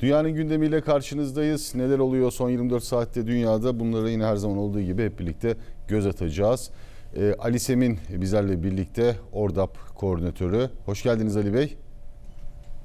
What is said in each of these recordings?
Dünyanın gündemiyle karşınızdayız. Neler oluyor son 24 saatte dünyada bunları yine her zaman olduğu gibi hep birlikte göz atacağız. Ee, Ali Semin bizlerle birlikte Ordap koordinatörü. Hoş geldiniz Ali Bey.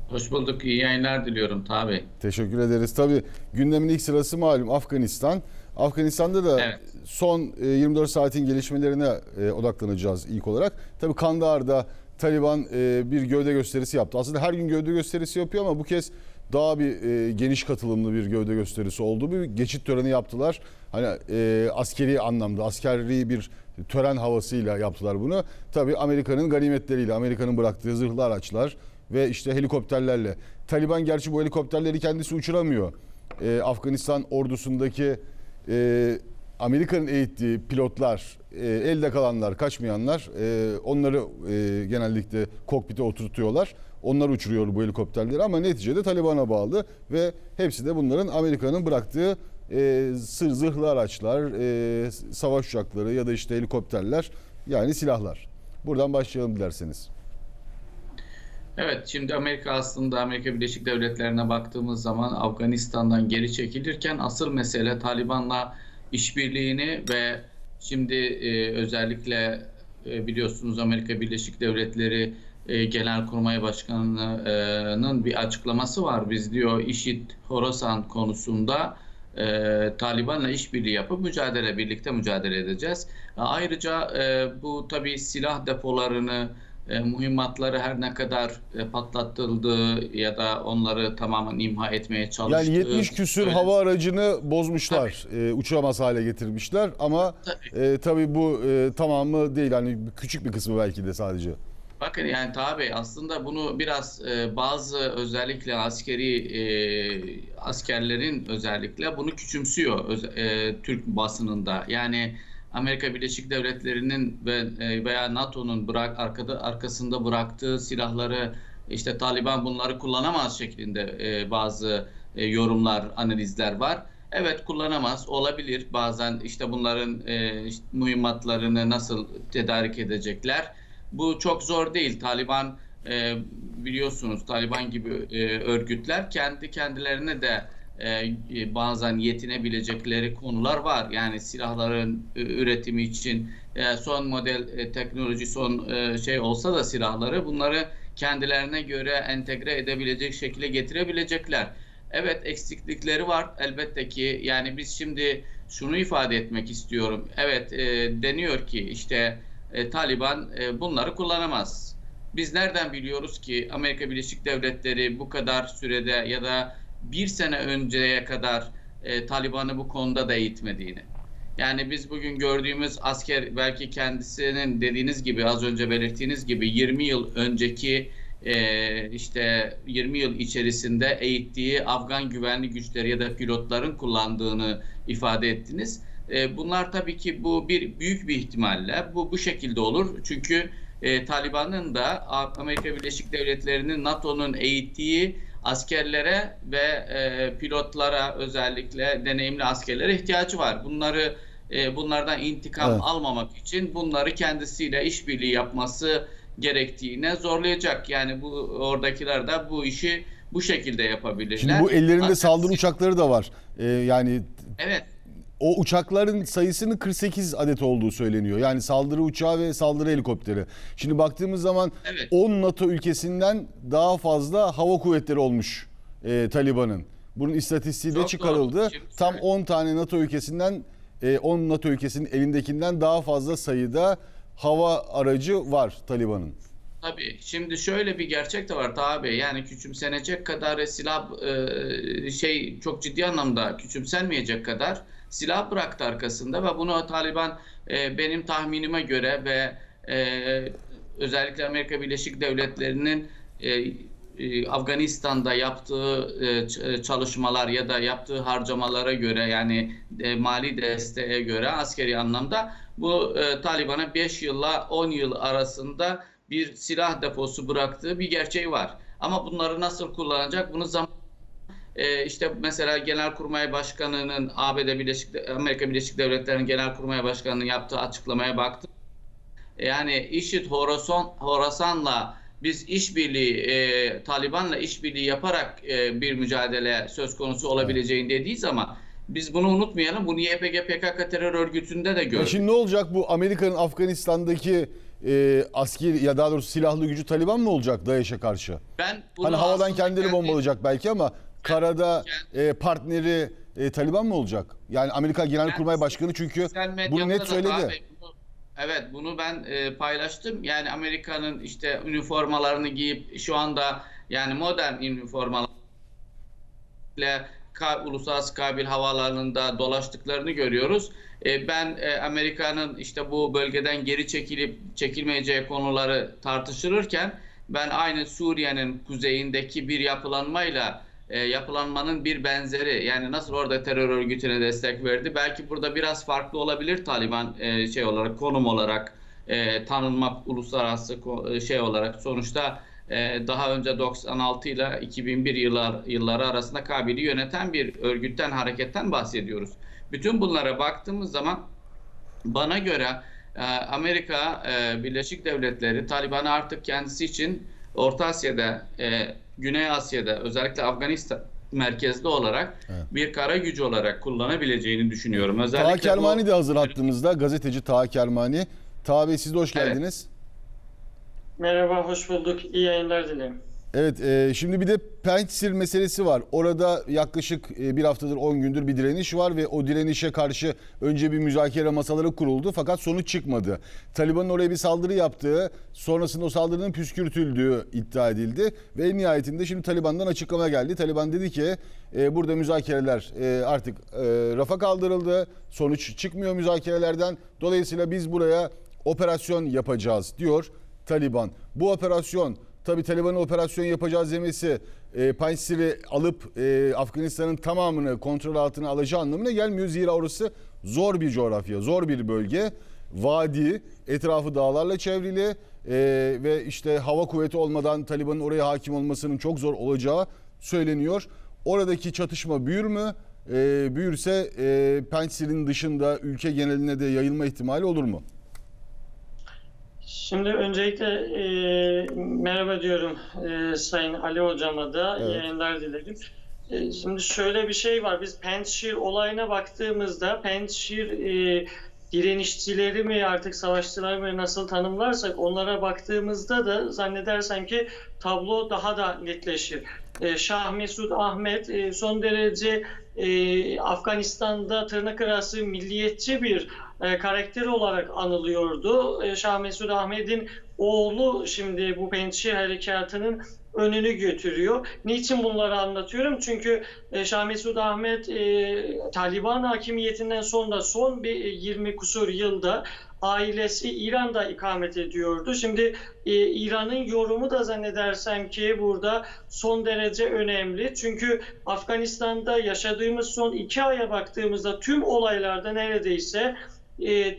Hoş bulduk. İyi yayınlar diliyorum tabi. Teşekkür ederiz. Tabii gündemin ilk sırası malum Afganistan. Afganistan'da da Evet. son e, 24 saatin gelişmelerine e, odaklanacağız ilk olarak. Tabii Kandahar'da Taliban e, bir gövde gösterisi yaptı. Aslında her gün gövde gösterisi yapıyor ama bu kez daha bir e, geniş katılımlı bir gövde gösterisi oldu. Bir geçit töreni yaptılar. Hani e, askeri anlamda, askeri bir tören havasıyla yaptılar bunu. Tabii Amerika'nın ganimetleriyle, Amerika'nın bıraktığı zırhlı araçlar ve işte helikopterlerle. Taliban gerçi bu helikopterleri kendisi uçuramıyor. Ee, Afganistan ordusundaki e, Amerika'nın eğittiği pilotlar, e, elde kalanlar, kaçmayanlar e, onları e, genellikle kokpite oturtuyorlar. Onlar uçuruyor bu helikopterleri ama neticede Taliban'a bağlı ve hepsi de bunların Amerika'nın bıraktığı e, sır zırhlı araçlar, e, savaş uçakları ya da işte helikopterler yani silahlar. Buradan başlayalım dilerseniz. Evet, şimdi Amerika aslında Amerika Birleşik Devletleri'ne baktığımız zaman Afganistan'dan geri çekilirken asıl mesele Taliban'la işbirliğini ve şimdi e, özellikle e, biliyorsunuz Amerika Birleşik Devletleri e, Genelkurmay Başkanı'nın bir açıklaması var. Biz diyor IŞİD Horasan konusunda e, Taliban'la işbirliği yapıp mücadele birlikte mücadele edeceğiz. Ayrıca e, bu tabii silah depolarını e, mühimmatları her ne kadar e, patlatıldığı ya da onları tamamen imha etmeye çalıştığı... Yani 70 küsür öyle- hava aracını bozmuşlar, e, uçuramaz hale getirmişler ama Tabii. e, tabii bu e, tamamı değil hani küçük bir kısmı belki de sadece. Bakın yani tabi aslında bunu biraz e, bazı özellikle askeri e, askerlerin özellikle bunu küçümsüyor öz- e, Türk basınında. Yani Amerika Birleşik Devletleri'nin ve e, veya NATO'nun bırak arkada arkasında bıraktığı silahları işte Taliban bunları kullanamaz şeklinde e, bazı e, yorumlar, analizler var. Evet kullanamaz olabilir. Bazen işte bunların e, işte mühimmatlarını nasıl tedarik edecekler? Bu çok zor değil. Taliban e, biliyorsunuz Taliban gibi e, örgütler kendi kendilerine de e, e, bazen yetinebilecekleri konular var. Yani silahların e, üretimi için e, son model e, teknoloji son e, şey olsa da silahları bunları kendilerine göre entegre edebilecek şekilde getirebilecekler. Evet eksiklikleri var elbette ki. Yani biz şimdi şunu ifade etmek istiyorum. Evet e, deniyor ki işte e, Taliban e, bunları kullanamaz. Biz nereden biliyoruz ki Amerika Birleşik Devletleri bu kadar sürede ya da bir sene önceye kadar e, Taliban'ı bu konuda da eğitmediğini. Yani biz bugün gördüğümüz asker belki kendisinin dediğiniz gibi az önce belirttiğiniz gibi 20 yıl önceki e, işte 20 yıl içerisinde eğittiği Afgan güvenlik güçleri ya da pilotların kullandığını ifade ettiniz. E, bunlar tabii ki bu bir büyük bir ihtimalle bu bu şekilde olur. Çünkü e, Taliban'ın da Amerika Birleşik Devletleri'nin NATO'nun eğittiği askerlere ve e, pilotlara özellikle deneyimli askerlere ihtiyacı var. Bunları e, bunlardan intikam Evet. almamak için bunları kendisiyle işbirliği yapması gerektiğine zorlayacak. Yani bu oradakiler de bu işi bu şekilde yapabilirler. Şimdi bu ellerinde Ancak- saldırı uçakları da var. E, yani Evet. O uçakların sayısının 48 adet olduğu söyleniyor. Yani saldırı uçağı ve saldırı helikopteri. Şimdi baktığımız zaman Evet. 10 NATO ülkesinden daha fazla hava kuvvetleri olmuş e, Taliban'ın. Bunun istatistiği de çıkarıldı. doğru. Tam şöyle- 10 tane NATO ülkesinden e, 10 NATO ülkesinin elindekinden daha fazla sayıda hava aracı var Taliban'ın. Tabii. Şimdi şöyle bir gerçek de var tabi. Yani küçümsenecek kadar silah e, şey çok ciddi anlamda küçümsenmeyecek kadar silah bıraktı arkasında ve bunu Taliban e, benim tahminime göre ve e, özellikle Amerika Birleşik Devletleri'nin e, e, Afganistan'da yaptığı e, ç- çalışmalar ya da yaptığı harcamalara göre yani e, mali desteğe göre askeri anlamda bu e, Taliban'a 5 yılla 10 yıl arasında bir silah deposu bıraktığı bir gerçeği var. Ama bunları nasıl kullanacak bunu zaman e, işte mesela Genelkurmay Başkanı'nın ABD Birleşik Amerika Birleşik Devletleri'nin Genelkurmay Başkanı'nın yaptığı açıklamaya baktım. Yani IŞİD Horasan, Horasan'la biz işbirliği e, Taliban'la işbirliği yaparak e, bir mücadele söz konusu olabileceğini dediği zaman biz bunu unutmayalım. Bunu YPG PKK terör örgütünde de Ya gördük. şimdi ne olacak bu Amerika'nın Afganistan'daki e, askeri ya daha doğrusu silahlı gücü Taliban mı olacak DAEŞ'e karşı? Ben bunu Hani havadan kendileri kendi- bombalayacak belki ama karada e, partneri e, Taliban mı olacak? Yani Amerika Genelkurmay Başkanı çünkü bunu net söyledi. abi bunu- evet bunu ben e, paylaştım. Yani Amerika'nın işte üniformalarını giyip şu anda yani modern üniformalarla ka- uluslararası kabil havalarında dolaştıklarını görüyoruz. E, ben e, Amerika'nın işte bu bölgeden geri çekilip çekilmeyeceği konuları tartışılırken ben aynı Suriye'nin kuzeyindeki bir yapılanmayla e, yapılanmanın bir benzeri. Yani nasıl orada terör örgütüne destek verdi? Belki burada biraz farklı olabilir Taliban e, şey olarak konum olarak e, tanınmak uluslararası e, şey olarak. Sonuçta e, daha önce 96 ile 2001 yıllar yılları arasında Kabil'i yöneten bir örgütten hareketten bahsediyoruz. Bütün bunlara baktığımız zaman bana göre e, Amerika e, Birleşik Devletleri Taliban'ı artık kendisi için Orta Asya'da, e, Güney Asya'da özellikle Afganistan merkezli olarak Evet. bir kara gücü olarak kullanabileceğini düşünüyorum. Özellikle Taha bu- Kermani de hazır hattımızda. Gazeteci Taha Kermani. Taha Bey siz de hoş Evet. geldiniz. Merhaba, hoş bulduk. İyi yayınlar dilerim. Evet, e, şimdi bir de Pençsil meselesi var. Orada yaklaşık e, bir haftadır 10 gündür bir direniş var ve o direnişe karşı önce bir müzakere masaları kuruldu fakat sonuç çıkmadı. Taliban'ın oraya bir saldırı yaptığı, sonrasında o saldırının püskürtüldüğü iddia edildi ve en nihayetinde şimdi Taliban'dan açıklama geldi. Taliban dedi ki e, burada müzakereler e, artık e, rafa kaldırıldı, sonuç çıkmıyor müzakerelerden. Dolayısıyla biz buraya operasyon yapacağız diyor Taliban. Bu operasyon Tabii Taliban'ın operasyon yapacağız demesi e, Panjshir'i alıp e, Afganistan'ın tamamını kontrol altına alacağı anlamına gelmiyor. Zira orası zor bir coğrafya, zor bir bölge. Vadi, etrafı dağlarla çevrili e, ve işte hava kuvveti olmadan Taliban'ın oraya hakim olmasının çok zor olacağı söyleniyor. Oradaki çatışma büyür mü? E, büyürse e, Panjshir'in dışında ülke geneline de yayılma ihtimali olur mu? Şimdi öncelikle e, merhaba diyorum e, Sayın Ali Hocama da Evet. yayınlar dilerim. E, şimdi şöyle bir şey var. Biz Pençşir olayına baktığımızda Pençşir e, direnişçileri mi artık savaşçılar mı nasıl tanımlarsak onlara baktığımızda da zannedersem ki tablo daha da netleşir. E, Şah Mesud Ahmet e, son derece e, Afganistan'da tırnak arası milliyetçi bir e, karakter olarak anılıyordu. E, Şah Mesud Ahmet'in oğlu şimdi bu Pençşir Harekatı'nın önünü götürüyor. Niçin bunları anlatıyorum? Çünkü e, Şah Mesud Ahmet e, Taliban hakimiyetinden sonra son bir e, 20 kusur yılda ailesi İran'da ikamet ediyordu. Şimdi e, İran'ın yorumu da zannedersem ki burada son derece önemli. Çünkü Afganistan'da yaşadığımız son iki aya baktığımızda tüm olaylarda neredeyse e,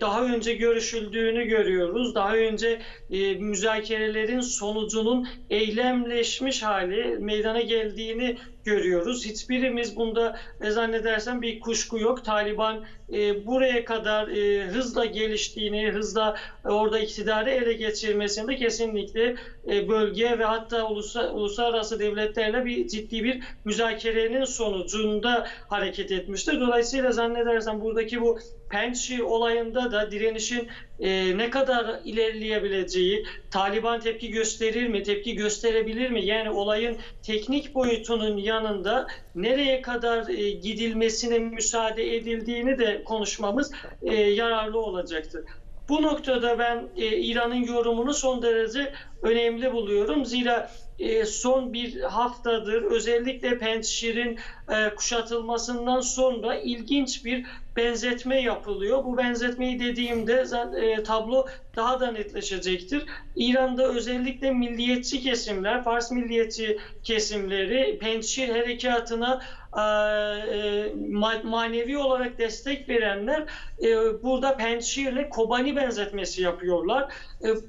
daha önce görüşüldüğünü görüyoruz. Daha önce e, müzakerelerin sonucunun eylemleşmiş hali meydana geldiğini görüyoruz. Hiçbirimiz bunda e, zannedersem bir kuşku yok. Taliban e, buraya kadar e, hızla geliştiğini, hızla e, orada iktidarı ele geçirmesinde kesinlikle e, bölge ve hatta ulusa- uluslararası devletlerle bir ciddi bir müzakerenin sonucunda hareket etmiştir. Dolayısıyla zannedersem buradaki bu Pençi olayında da direnişin e, ne kadar ilerleyebileceği, Taliban tepki gösterir mi, tepki gösterebilir mi? Yani olayın teknik boyutunun yanında nereye kadar e, gidilmesine müsaade edildiğini de konuşmamız e, yararlı olacaktır. Bu noktada ben e, İran'ın yorumunu son derece önemli buluyorum. Zira e, son bir haftadır özellikle Pençşir'in e, kuşatılmasından sonra ilginç bir benzetme yapılıyor. Bu benzetmeyi dediğimde e, tablo daha da netleşecektir. İran'da özellikle milliyetçi kesimler, Fars milliyetçi kesimleri Pençşir harekatına e, e, ma- manevi olarak destek verenler e, burada Pençhir'le Kobani benzetmesi yapıyorlar.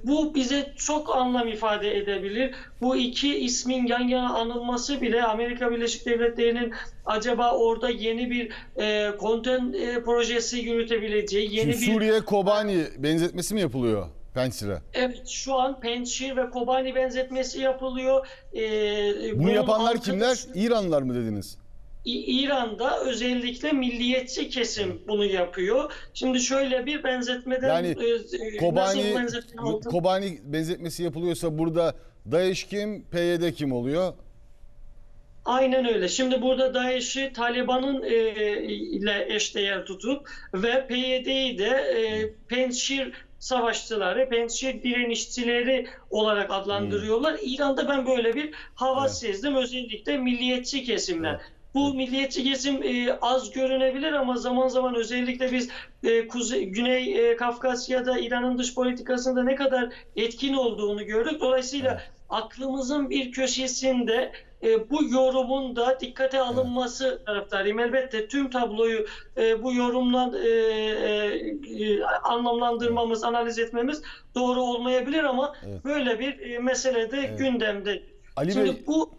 Bu bize çok anlam ifade edebilir. Bu iki ismin yan yana anılması bile Amerika Birleşik Devletleri'nin acaba orada yeni bir e, konten e, projesi yürütebileceği, yeni Şimdi bir Suriye Kobani benzetmesi mi yapılıyor? Pençire. Evet şu an Pençir ve Kobani benzetmesi yapılıyor. Ee, Bunu yapanlar altı- kimler? İranlılar mı dediniz? İran'da özellikle milliyetçi kesim bunu yapıyor. Şimdi şöyle bir benzetmeden Yani e, Kobani nasıl benzetme? Kobani benzetmesi yapılıyorsa burada DAEŞ kim, PYD kim oluyor? Aynen öyle. Şimdi burada DAEŞ'i Taliban'ın e, ile eşdeğer tutup ve PYD'yi de e, Pençir savaşçıları, Pençir direnişçileri olarak adlandırıyorlar. İran'da ben böyle bir hava Hmm. Evet. sezdim. Özellikle milliyetçi kesimler. Evet. Bu milliyetçi kesim e, az görünebilir ama zaman zaman özellikle biz e, Kuzey, Güney e, Kafkasya'da İran'ın dış politikasında ne kadar etkin olduğunu gördük. Dolayısıyla Evet. Aklımızın bir köşesinde e, bu yorumun da dikkate alınması taraftarıyım. Elbette tüm tabloyu e, bu yorumla e, e, e, anlamlandırmamız, analiz etmemiz doğru olmayabilir ama Evet. böyle bir e, mesele de Evet. gündemde. Ali Şimdi Bey, bu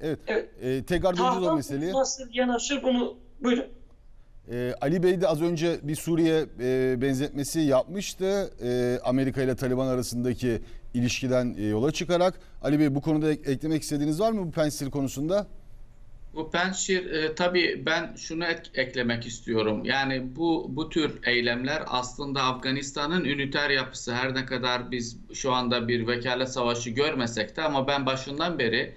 evet. evet. E, tekrar döneceğiz o tahta meseleyi. nasıl yanaşır bunu buyurun. Ee, Ali Bey de az önce bir Suriye e, benzetmesi yapmıştı. E, Amerika ile Taliban arasındaki ilişkiden e, yola çıkarak. Ali Bey bu konuda ek- eklemek istediğiniz var mı bu Pensil konusunda? Bu Pençir e, tabii ben şunu ek- eklemek istiyorum. Yani bu bu tür eylemler aslında Afganistan'ın üniter yapısı her ne kadar biz şu anda bir vekalet savaşı görmesek de ama ben başından beri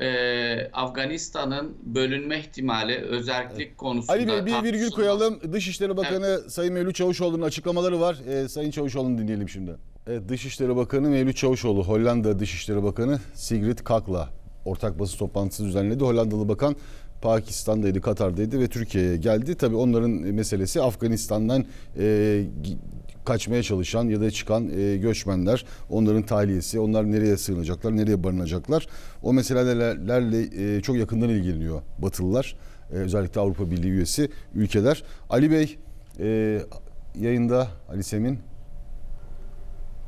e, Afganistan'ın bölünme ihtimali özellik konusunda Ali Bey bir virgül koyalım. Dışişleri Bakanı Sayın Mevlüt Çavuşoğlu'nun açıklamaları var. E, Sayın Çavuşoğlu'nu dinleyelim şimdi. Evet, Dışişleri Bakanı Mevlüt Çavuşoğlu, Hollanda Dışişleri Bakanı Sigrid Kak'la ortak basın toplantısı düzenledi. Hollandalı bakan Pakistan'daydı, Katar'daydı ve Türkiye'ye geldi. Tabii onların meselesi Afganistan'dan e, kaçmaya çalışan ya da çıkan e, göçmenler, onların tahliyesi, onlar nereye sığınacaklar, nereye barınacaklar. O meselelerle e, çok yakından ilgileniyor Batılılar. E, özellikle Avrupa Birliği üyesi ülkeler. Ali Bey e, yayında Ali Semin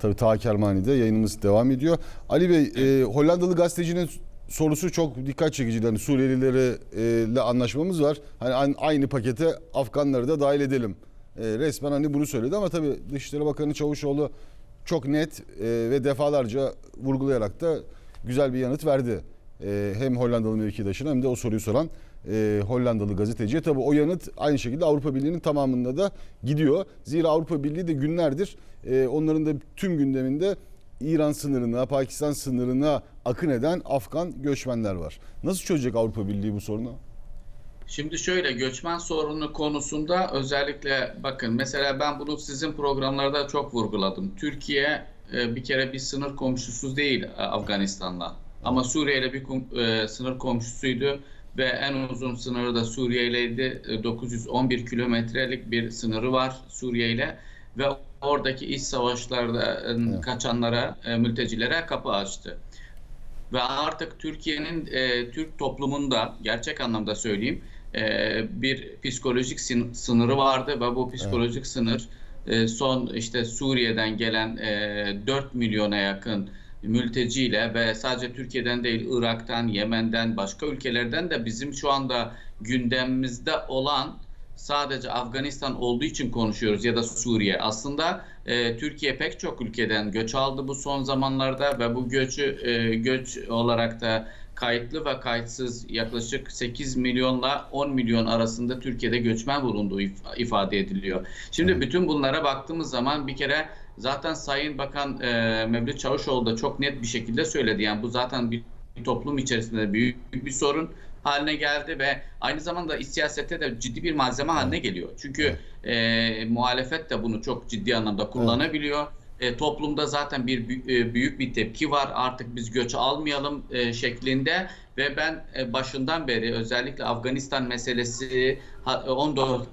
Tabii Ta Kermani'de yayınımız devam ediyor. Ali Bey, e, Hollandalı gazetecinin sorusu çok dikkat çekici. Yani Suriyelilerle anlaşmamız var. Hani an- aynı pakete Afganları da dahil edelim. E, resmen hani bunu söyledi ama tabii Dışişleri Bakanı Çavuşoğlu çok net e, ve defalarca vurgulayarak da güzel bir yanıt verdi. E, hem Hollandalı mevkidaşına hem de o soruyu soran e, Hollandalı gazeteciye. Tabii o yanıt aynı şekilde Avrupa Birliği'nin tamamında da gidiyor. Zira Avrupa Birliği de günlerdir e, onların da tüm gündeminde İran sınırına, Pakistan sınırına akın eden Afgan göçmenler var. Nasıl çözecek Avrupa Birliği bu sorunu? Şimdi şöyle göçmen sorunu konusunda özellikle bakın mesela ben bunu sizin programlarda çok vurguladım. Türkiye e, bir kere bir sınır komşusu değil e, Afganistan'la. Ama Suriye ile bir e, sınır komşusuydu ve en uzun sınırı da Suriye ileydi. E, 911 kilometrelik bir sınırı var Suriye ile ve oradaki iç savaşlarda e, Evet. kaçanlara, e, mültecilere kapı açtı. Ve artık Türkiye'nin e, Türk toplumunda gerçek anlamda söyleyeyim e, bir psikolojik sin- sınırı vardı ve bu psikolojik sınır e, son işte Suriye'den gelen e, 4 milyona yakın mülteciyle ve sadece Türkiye'den değil Irak'tan, Yemen'den, başka ülkelerden de bizim şu anda gündemimizde olan sadece Afganistan olduğu için konuşuyoruz ya da Suriye. Aslında e, Türkiye pek çok ülkeden göç aldı bu son zamanlarda ve bu göçü e, göç olarak da kayıtlı ve kayıtsız yaklaşık 8 milyonla 10 milyon arasında Türkiye'de göçmen bulunduğu if- ifade ediliyor. Şimdi Evet. bütün bunlara baktığımız zaman bir kere zaten Sayın Bakan e, Mevlüt Çavuşoğlu da çok net bir şekilde söyledi. Yani bu zaten bir toplum içerisinde büyük bir sorun haline geldi ve aynı zamanda siyasette de ciddi bir malzeme haline geliyor. Çünkü e, muhalefet de bunu çok ciddi anlamda kullanabiliyor. E, toplumda zaten bir e, büyük bir tepki var. Artık biz göç almayalım e, şeklinde ve ben e, başından beri özellikle Afganistan meselesi ha- 14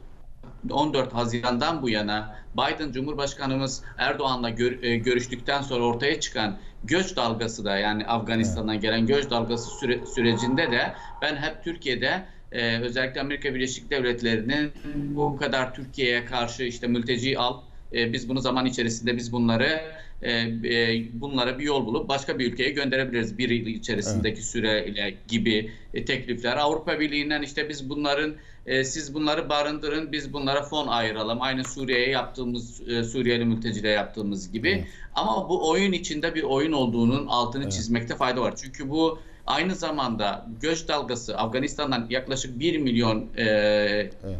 14 Haziran'dan bu yana Biden Cumhurbaşkanımız Erdoğan'la gör- e, görüştükten sonra ortaya çıkan göç dalgası da yani Afganistan'dan gelen göç dalgası süre- sürecinde de ben hep Türkiye'de e, özellikle Amerika Birleşik Devletleri'nin bu kadar Türkiye'ye karşı işte mülteci al e, biz bunu zaman içerisinde biz bunları e, e, bunlara bir yol bulup başka bir ülkeye gönderebiliriz. Bir yıl içerisindeki süreyle gibi e, teklifler. Avrupa Birliği'nden işte biz bunların e, siz bunları barındırın, biz bunlara fon ayıralım. Aynı Suriye'ye yaptığımız, e, Suriyeli mültecilere yaptığımız gibi. Evet. Ama bu oyun içinde bir oyun olduğunun altını çizmekte fayda var. Çünkü bu aynı zamanda göç dalgası Afganistan'dan yaklaşık 1 milyon e,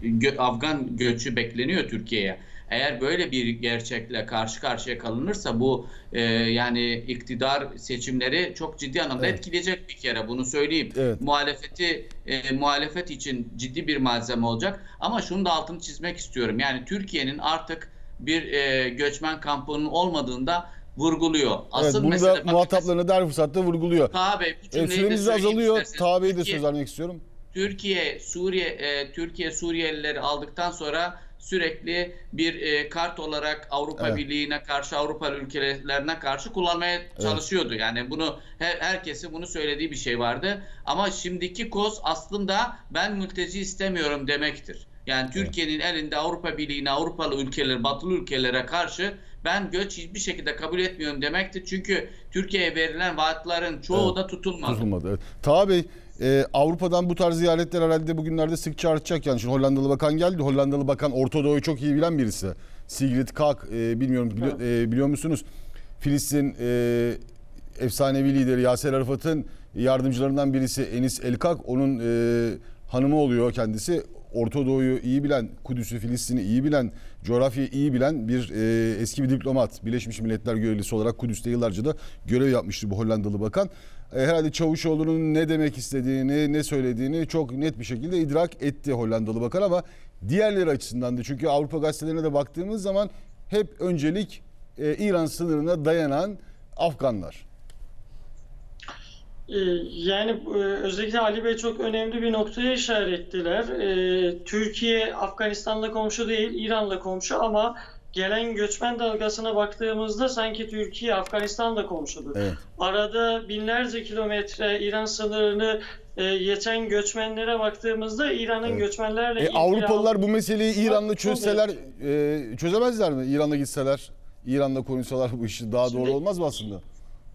gö- Afgan göçü bekleniyor Türkiye'ye. Eğer böyle bir gerçekle karşı karşıya kalınırsa bu e, yani iktidar seçimleri çok ciddi anlamda Evet. etkileyecek bir kere bunu söyleyeyim. Evet. Muhalefeti e, muhalefet için ciddi bir malzeme olacak. Ama şunu da altını çizmek istiyorum. Yani Türkiye'nin artık bir e, göçmen kampının olmadığında vurguluyor. Asıl evet, bunu mesele da muhataplarına da her fırsatta vurguluyor. Taha Bey bu de süremiz söyleyeyim azalıyor. Taha Bey'e de söz vermek istiyorum. Türkiye Suriye e, Türkiye Suriyelileri aldıktan sonra sürekli bir e, kart olarak Avrupa Evet. Birliği'ne karşı Avrupa ülkelerine karşı kullanmaya çalışıyordu. Yani bunu her, herkesin bunu söylediği bir şey vardı. Ama şimdiki koz aslında ben mülteci istemiyorum demektir. Yani Türkiye'nin elinde Avrupa Birliği'ne, Avrupalı ülkeler, batılı ülkelere karşı ben göç hiçbir şekilde kabul etmiyorum demektir. Çünkü Türkiye'ye verilen vaatlerin çoğu Evet. da tutulmadı. Tutulmadı. Evet. Taha Bey, e, Avrupa'dan bu tarz ziyaretler herhalde bugünlerde sıkça artacak. Yani şimdi Hollandalı bakan geldi. Hollandalı bakan Orta Doğu'yu çok iyi bilen birisi. Sigrid Kaag, e, bilmiyorum biliyor, e, biliyor musunuz? Filistin e, efsanevi lideri Yaser Arafat'ın yardımcılarından birisi Enis Elkak. Onun e, hanımı oluyor kendisi. Orta Doğu'yu iyi bilen, Kudüs'ü, Filistin'i iyi bilen, coğrafyayı iyi bilen bir e, eski bir diplomat. Birleşmiş Milletler görevlisi olarak Kudüs'te yıllarca da görev yapmıştı bu Hollandalı bakan. E, herhalde Çavuşoğlu'nun ne demek istediğini, ne söylediğini çok net bir şekilde idrak etti Hollandalı bakan ama diğerleri açısından da çünkü Avrupa gazetelerine de baktığımız zaman hep öncelik e, İran sınırına dayanan Afganlar. Ee, Yani e, özellikle Ali Bey çok önemli bir noktaya işarettiler. Türkiye Afganistan'la komşu değil, İran'la komşu ama gelen göçmen dalgasına baktığımızda sanki Türkiye Afganistan'la komşudur. Evet. Arada binlerce kilometre İran sınırını e, geçen göçmenlere baktığımızda İran'ın Evet. göçmenlerle E, ilgili Avrupalılar bu meseleyi İran'la çözseler e, çözemezler mi? İran'la gitseler, İran'la konuşsalar bu işi daha doğru Şimdi- olmaz mı aslında?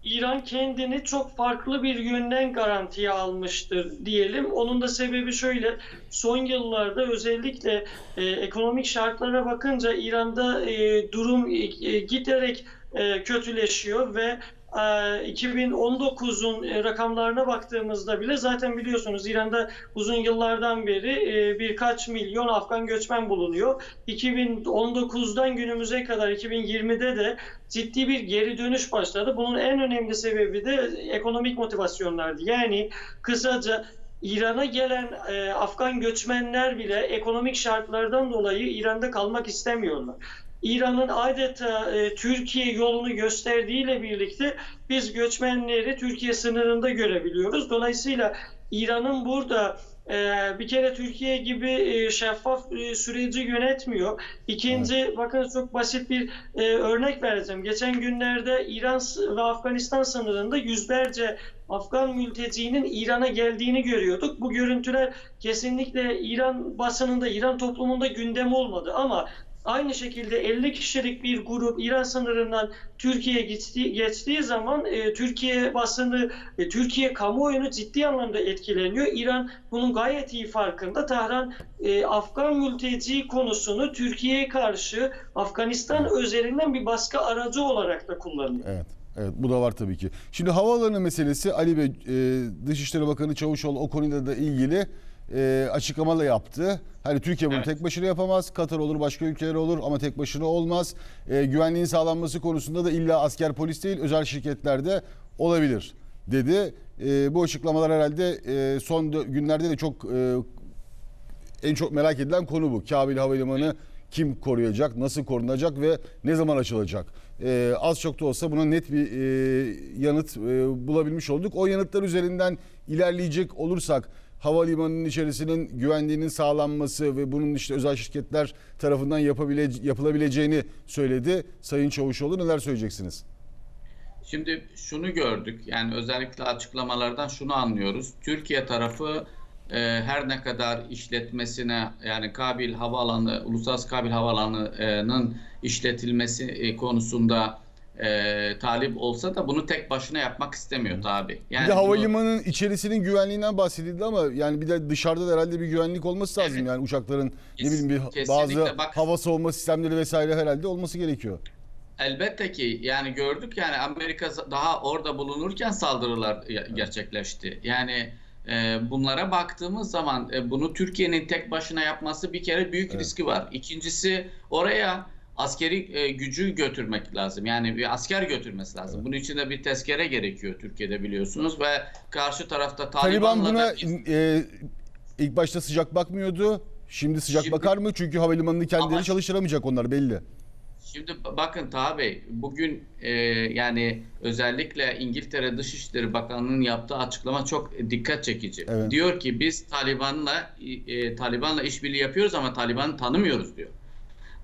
İran kendini çok farklı bir yönden garantiye almıştır diyelim. Onun da sebebi şöyle. Son yıllarda özellikle e, ekonomik şartlara bakınca İran'da e, durum e, giderek e, kötüleşiyor ve 2019'un e, rakamlarına baktığımızda bile zaten biliyorsunuz İran'da uzun yıllardan beri e, birkaç milyon Afgan göçmen bulunuyor. 2019'dan günümüze kadar 2020'de de ciddi bir geri dönüş başladı. Bunun en önemli sebebi de ekonomik motivasyonlardı. Yani kısaca İran'a gelen e, Afgan göçmenler bile ekonomik şartlardan dolayı İran'da kalmak istemiyorlar. İran'ın adeta e, Türkiye yolunu gösterdiğiyle birlikte biz göçmenleri Türkiye sınırında görebiliyoruz. Dolayısıyla İran'ın burada e, bir kere Türkiye gibi e, şeffaf e, süreci yönetmiyor. İkinci, bakın çok basit bir örnek vereceğim. Geçen günlerde İran ve Afganistan sınırında yüzlerce Afgan mültecinin İran'a geldiğini görüyorduk. Bu görüntüler kesinlikle İran basınında, İran toplumunda gündem olmadı ama aynı şekilde 50 kişilik bir grup İran sınırından Türkiye'ye geçtiği, zaman e, Türkiye basını, e, Türkiye kamuoyunu ciddi anlamda etkileniyor. İran bunun gayet iyi farkında. Tahran e, Afgan mülteci konusunu Türkiye'ye karşı Afganistan özelinden bir baskı aracı olarak da kullanıyor. Evet. Evet bu da var tabii ki. Şimdi havaalanı meselesi Ali Bey e, Dışişleri Bakanı Çavuşoğlu o konuyla da ilgili e, açıklamalar yaptı. Hani Türkiye bunu Evet. tek başına yapamaz. Katar olur, başka ülkeler olur ama tek başına olmaz. E, güvenliğin sağlanması konusunda da illa asker polis değil özel şirketlerde olabilir dedi. E, bu açıklamalar herhalde e, son günlerde de çok e, en çok merak edilen konu bu. Kabil Havalimanı kim koruyacak, nasıl korunacak ve ne zaman açılacak? Ee, az çok da olsa buna net bir e, yanıt e, bulabilmiş olduk. O yanıtlar üzerinden ilerleyecek olursak havalimanının içerisinin güvenliğinin sağlanması ve bunun işte özel şirketler tarafından yapabile, yapılabileceğini söyledi. Sayın Çavuşoğlu neler söyleyeceksiniz? Şimdi şunu gördük yani özellikle açıklamalardan şunu anlıyoruz. Türkiye tarafı e, her ne kadar işletmesine yani Kabil Havaalanı, Uluslararası Kabil Havaalanı'nın işletilmesi e, konusunda e, talip olsa da bunu tek başına yapmak istemiyor tabi. Yani bir de bunu- havalimanının içerisinin güvenliğinden bahsedildi ama yani bir de dışarıda da herhalde bir güvenlik olması lazım. Evet. Yani uçakların ne Kes- bileyim bir kesinlikle. bazı Bak- hava savunma sistemleri vesaire herhalde olması gerekiyor. Elbette ki yani gördük yani Amerika daha orada bulunurken saldırılar gerçekleşti. Yani e, bunlara baktığımız zaman e, bunu Türkiye'nin tek başına yapması bir kere büyük Evet. riski var. İkincisi oraya askeri e, gücü götürmek lazım. Yani bir asker götürmesi lazım. Bunun için de bir tezkere gerekiyor Türkiye'de biliyorsunuz ve karşı tarafta Taliban Taliban'la buna da e, ilk başta sıcak bakmıyordu. Şimdi sıcak Şimdi- bakar mı? Çünkü havalimanını kendileri Ama- çalıştıramayacak onlar belli. Şimdi bakın Taha Bey, bugün e, yani özellikle İngiltere Dışişleri Bakanlığı'nın yaptığı açıklama çok dikkat çekici. Evet. Diyor ki biz Taliban'la e, Taliban'la işbirliği yapıyoruz ama Taliban'ı tanımıyoruz diyor.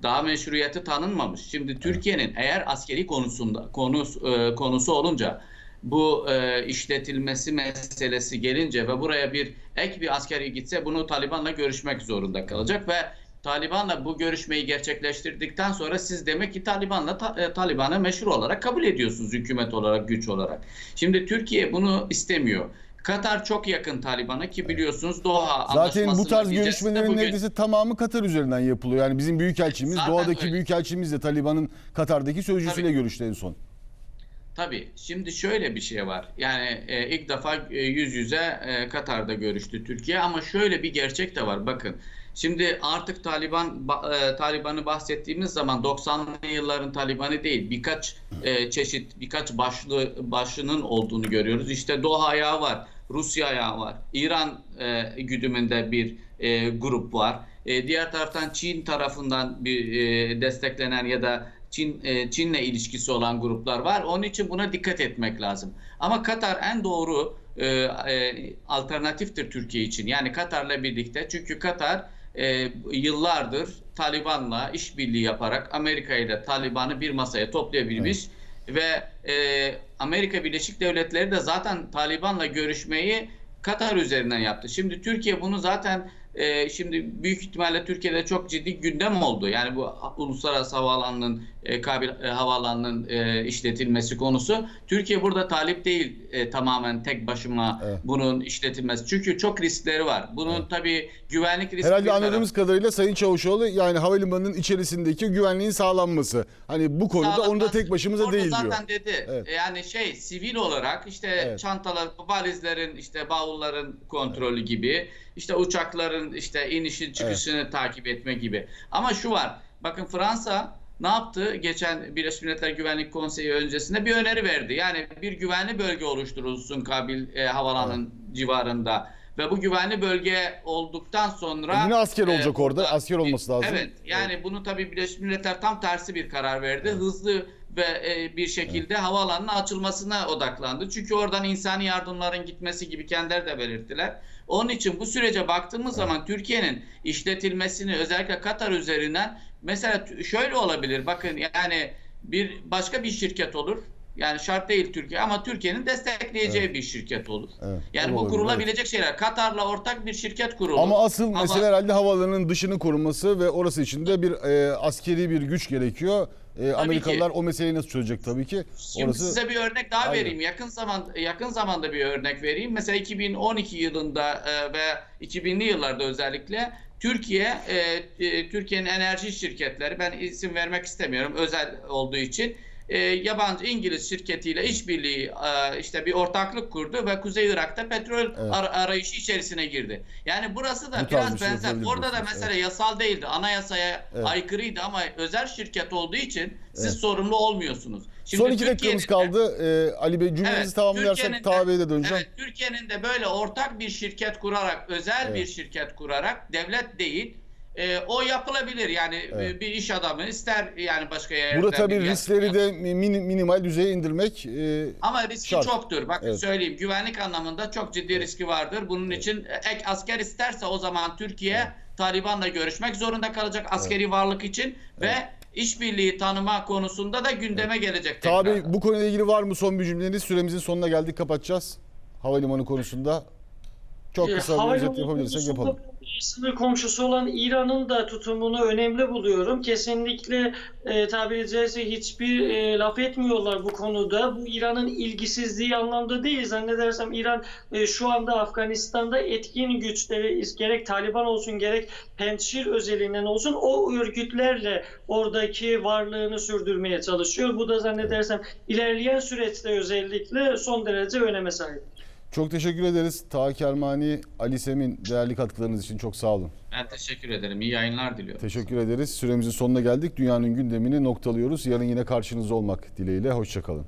Daha meşruiyeti tanınmamış. Şimdi Türkiye'nin eğer askeri konusunda konu e, konusu olunca bu e, işletilmesi meselesi gelince ve buraya bir ek bir askeri gitse bunu Taliban'la görüşmek zorunda kalacak ve Taliban'la bu görüşmeyi gerçekleştirdikten sonra siz demek ki Taliban'la ta, e, Taliban'ı meşhur olarak kabul ediyorsunuz hükümet olarak, güç olarak. Şimdi Türkiye bunu istemiyor. Katar çok yakın Taliban'a ki biliyorsunuz Doha Zaten bu tarz görüşmelerin bugün- neredeyse tamamı Katar üzerinden yapılıyor. Yani bizim büyükelçimiz, Zaten doğadaki öyle. büyükelçimiz de Taliban'ın Katar'daki sözcüsüyle görüştü en son. Tabii. Şimdi şöyle bir şey var. Yani e, ilk defa e, yüz yüze e, Katar'da görüştü Türkiye ama şöyle bir gerçek de var. Bakın. Şimdi artık Taliban ba- e, Taliban'ı bahsettiğimiz zaman 90'lı yılların Taliban'ı değil birkaç e, çeşit birkaç başlı başının olduğunu görüyoruz. İşte Doha ayağı var, Rusya ayağı var, İran e, güdümünde bir e, grup var. E, diğer taraftan Çin tarafından bir e, desteklenen ya da Çin e, Çin'le ilişkisi olan gruplar var. Onun için buna dikkat etmek lazım. Ama Katar en doğru e, e, alternatiftir Türkiye için. Yani Katar'la birlikte. Çünkü Katar e, yıllardır Taliban'la işbirliği yaparak Amerika ile Taliban'ı bir masaya toplayabilmiş ve e, Amerika Birleşik Devletleri de zaten Taliban'la görüşmeyi Katar üzerinden yaptı. Şimdi Türkiye bunu zaten e, şimdi büyük ihtimalle Türkiye'de çok ciddi gündem oldu. Yani bu uluslararası havaalanının e, Kabil e, havaalanının e, işletilmesi konusu. Türkiye burada talip değil e, tamamen tek başıma Evet. bunun işletilmesi. Çünkü çok riskleri var. Bunun tabii güvenlik riski Herhalde bir taraf. anladığımız kadarıyla Sayın Çavuşoğlu yani havalimanının içerisindeki güvenliğin sağlanması. Hani bu konuda onu da tek başımıza Orada değil diyor. zaten dedi. Evet. Yani şey sivil olarak işte Evet. çantalar, valizlerin, işte bavulların kontrolü gibi, işte uçakların işte inişin çıkışını takip etme gibi. Ama şu var. Bakın Fransa ne yaptı? Geçen Birleşmiş Milletler Güvenlik Konseyi öncesinde bir öneri verdi. Yani bir güvenli bölge oluşturulsun Kabil e, havalanın civarında. Ve bu güvenli bölge olduktan sonra Yine asker e, olacak orada. burada- Asker olması lazım. Evet. Yani bunu tabii Birleşmiş Milletler tam tersi bir karar verdi. Hızlı ve e, bir şekilde havaalanının açılmasına odaklandı. Çünkü oradan insani yardımların gitmesi gibi kendileri de belirttiler. Onun için bu sürece baktığımız zaman Türkiye'nin işletilmesini özellikle Katar üzerinden mesela şöyle olabilir. Bakın yani bir başka bir şirket olur. Yani şart değil Türkiye ama Türkiye'nin destekleyeceği bir şirket olur. Evet, Yani bu kurulabilecek şeyler. Katar'la ortak bir şirket kurulur. Ama asıl Ama- mesele herhalde havaalanının dışını koruması ve orası için de bir e, askeri bir güç gerekiyor. E, Amerikalılar o meseleyi nasıl çözecek tabii ki? Şimdi orası size bir örnek daha Aynen. vereyim. Yakın zaman yakın zamanda bir örnek vereyim. Mesela 2012 yılında e, ve 2000'li yıllarda özellikle Türkiye e, e, Türkiye'nin enerji şirketleri ben isim vermek istemiyorum özel olduğu için e, yabancı İngiliz şirketiyle işbirliği e, işte bir ortaklık kurdu ve Kuzey Irak'ta petrol Evet. ar- arayışı içerisine girdi. Yani burası da Bu biraz bir benzer. Orada da mesela yasal değildi. Anayasaya Evet. aykırıydı ama özel şirket olduğu için siz Evet. sorumlu olmuyorsunuz. son iki dakikamız kaldı. E, Ali Bey cümlenizi Evet, tamamlarsak Bey'e de döneceğim. Evet, Türkiye'nin de böyle ortak bir şirket kurarak, özel Evet. bir şirket kurarak, devlet değil, e, o yapılabilir. Yani Evet. e, bir iş adamı ister yani başka yerden Burada tabii riskleri yatırım de mini- minimal düzeye indirmek e, ama riski Şart. çoktur. Bakın Evet. söyleyeyim güvenlik anlamında çok ciddi riski vardır. Bunun için ek asker isterse o zaman Türkiye Taliban'la görüşmek zorunda kalacak askeri varlık için ve işbirliği tanıma konusunda da gündeme gelecek Bey tekrardan. bu konuyla ilgili var mı son bir cümleniz? Süremizin sonuna geldik kapatacağız. Havalimanı konusunda. Çok E, kısa bir özet yapabilirsek yapalım. Sınır komşusu olan İran'ın da tutumunu önemli buluyorum. Kesinlikle e, tabiri caizse hiçbir e, laf etmiyorlar bu konuda. Bu İran'ın ilgisizliği anlamda değil. Zannedersem İran e, şu anda Afganistan'da etkin güçleri gerek Taliban olsun gerek Pençir özelinden olsun o örgütlerle oradaki varlığını sürdürmeye çalışıyor. Bu da zannedersem ilerleyen süreçte özellikle son derece öneme sahip. Çok teşekkür ederiz. Taha Kermani, Ali Semin değerli katkılarınız için çok sağ olun. Ben teşekkür ederim. İyi yayınlar diliyorum. Teşekkür ederiz. Süremizin sonuna geldik. Dünyanın gündemini noktalıyoruz. Yarın yine karşınızda olmak dileğiyle. Hoşçakalın.